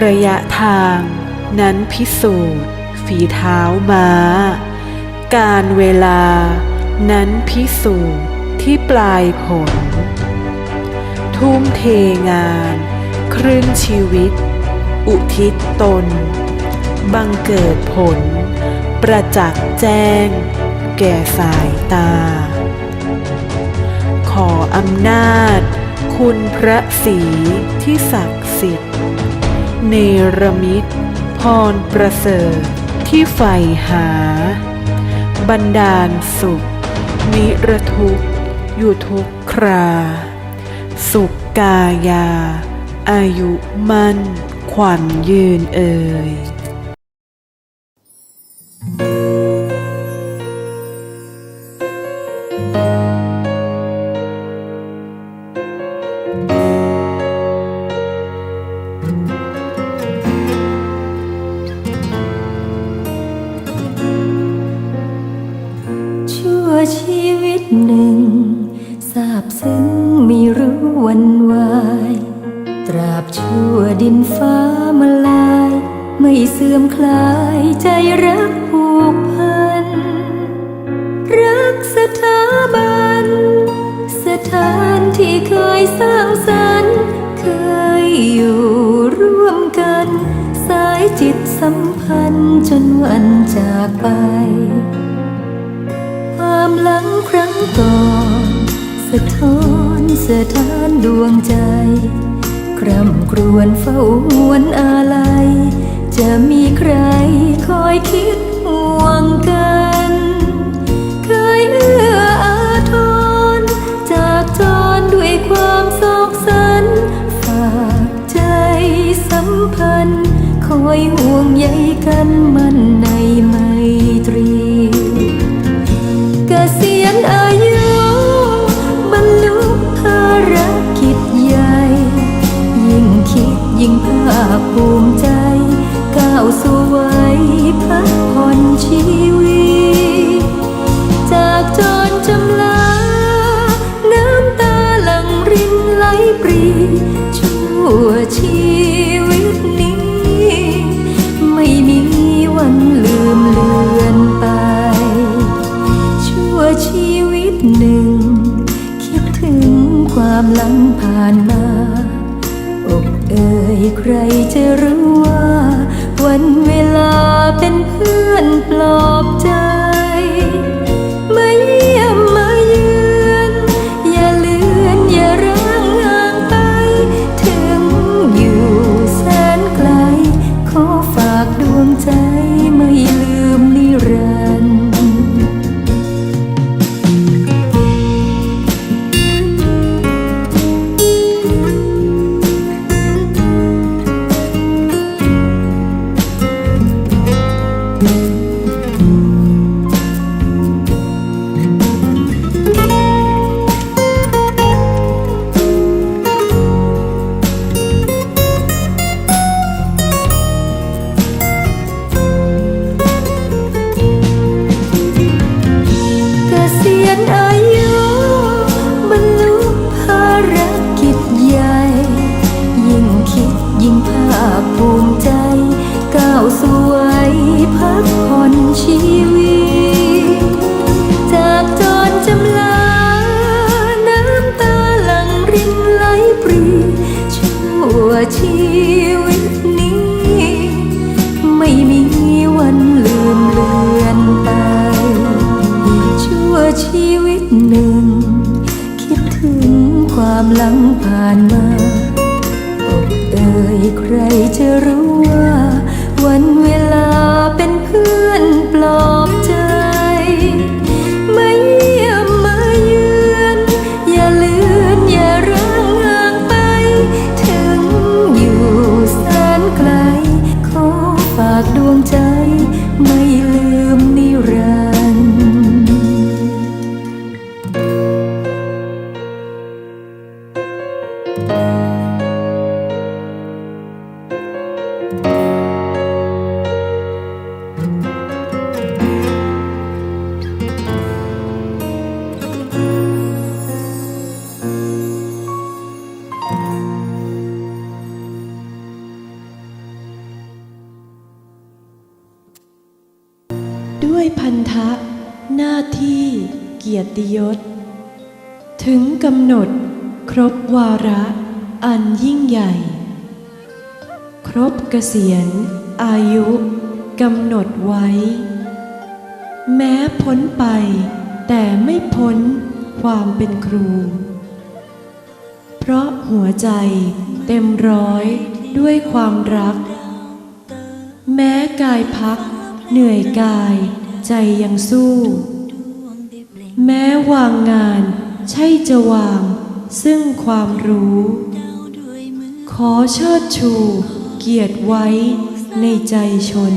ระยะทางนั้นพิสูจน์ ฝีเท้าม้า การเวลานั้นพิสูจน์ที่ปลายผล ทุ่มเทงาน ครึ่งชีวิต อุทิศตน บังเกิดผล ประจักษ์แจ้ง แก่สายตา ขออำนาจ คุณพระศรีที่ศักดิ์สิทธิ์ เนรมิต พรประเสริฐที่ใฝ่หา บันดาลสุข นิรทุกอยู่ทุกครา สุขกายา อายุมั่น ขวัญยืนเอ่ย หนึ่งทราบซึ้งม่รู้วันวาย ตราบชั่วดินฟ้ามาลาย ไม่เสื่อมคลายใจรักผูกพัน รักสถาบัน สถานที่เคยสร้างสรรค์เคยอยู่ร่วมกัน สายจิตสัมพันธ์จนวันจากไป ความหลังครั้งก่อนสะท้อนสะท้านดวงใจคร่ำครวญเฝ้าหวนอาลัย จะมีใครคอยคิดห่วงกัน เคยเอื้ออาทรจากจรด้วยความโศกสัน ฝากใจสัมพันธ์ คอยห่วงใยกันมันใน กษียณอายุบรรลุภารกิจใหญ่ ยิ่งคิดยิ่งภาคภูมิใจ ก้าวสู่วัยพักผ่อนชีวิต จากจรจำลา น้ำตาหลั่งรินไหลปรีชั่วชี ความหลังผ่านมาอกเอ่ยใครจะรู้ว่า วันเวลาเป็นเพื่อนปลอบใจ ชีวิตนี้ ไม่มีวันลืมเลือนไป ชั่วชีวิตหนึ่ง คิดถึงความหลังผ่านมาอกเอ่ยใครจะรู้ว่า วันเวลาเป็น ที่เกียรติยศ ถึงกำหนดครบวาระอันยิ่งใหญ่ ครบเกษียณอายุกำหนดไว้ แม้พ้นไปแต่ไม่พ้นความเป็นครู เพราะหัวใจเต็มร้อยด้วยความรัก แม้กายพักเหนื่อยกายใจยังสู้ แม้วางงานใช่จะวาง ซึ่งความรู้ ขอเชิดชู เกียรติไว้ในใจชน